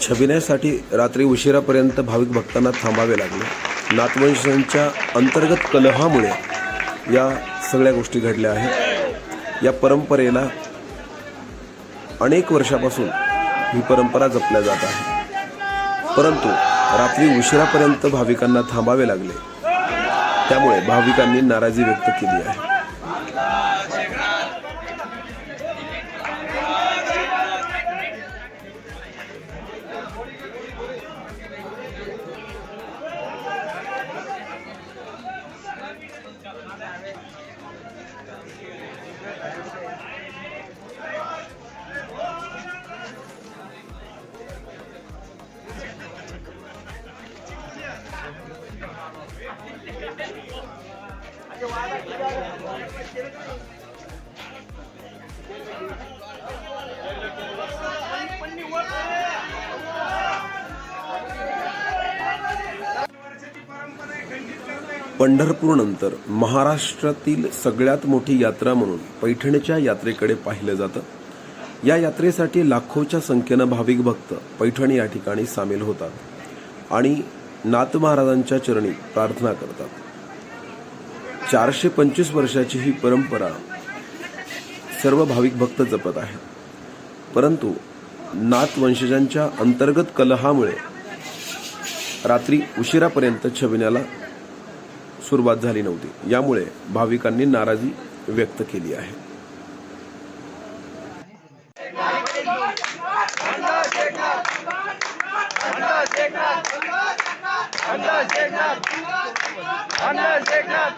छबिण्यासाठी रात्री उशिरापर्यंत भाविक भक्तांना थांबावे लागले. नातवंशांच्या अंतर्गत कलहामुळे या सगळ्या गोष्टी घडल्या आहेत. या परंपरेला अनेक वर्षापासून ही परंपरा जपल्या जात आहे. परंतु रात्री उशिरापर्यंत भाविकांना थांबावे लागले. त्यामुळे भाविकांनी नाराजी व्यक्त केली आहे. पंढरपूरनंतर महाराष्ट्रातील सगळ्यात मोठी यात्रा म्हणून पैठणच्या यात्रेकडे पाहिलं जातं. या यात्रेसाठी लाखोच्या संख्येनं भाविक भक्त पैठण या ठिकाणी सामील होतात. आणि नाथ महाराजांच्या चरणी प्रार्थना करतात. चारशे पंचवीस वर्षाची ही परंपरा सर्व भाविक भक्त जपत आहेत. परंतु नाथ वंशजांच्या अंतर्गत कलहामुळे रात्री उशिरापर्यंत छबिन्याला सुरुवात झाली नव्हती. यामुळे भाविकांनी नाराजी व्यक्त केली आहे. Anla Zeynep! Anla Zeynep!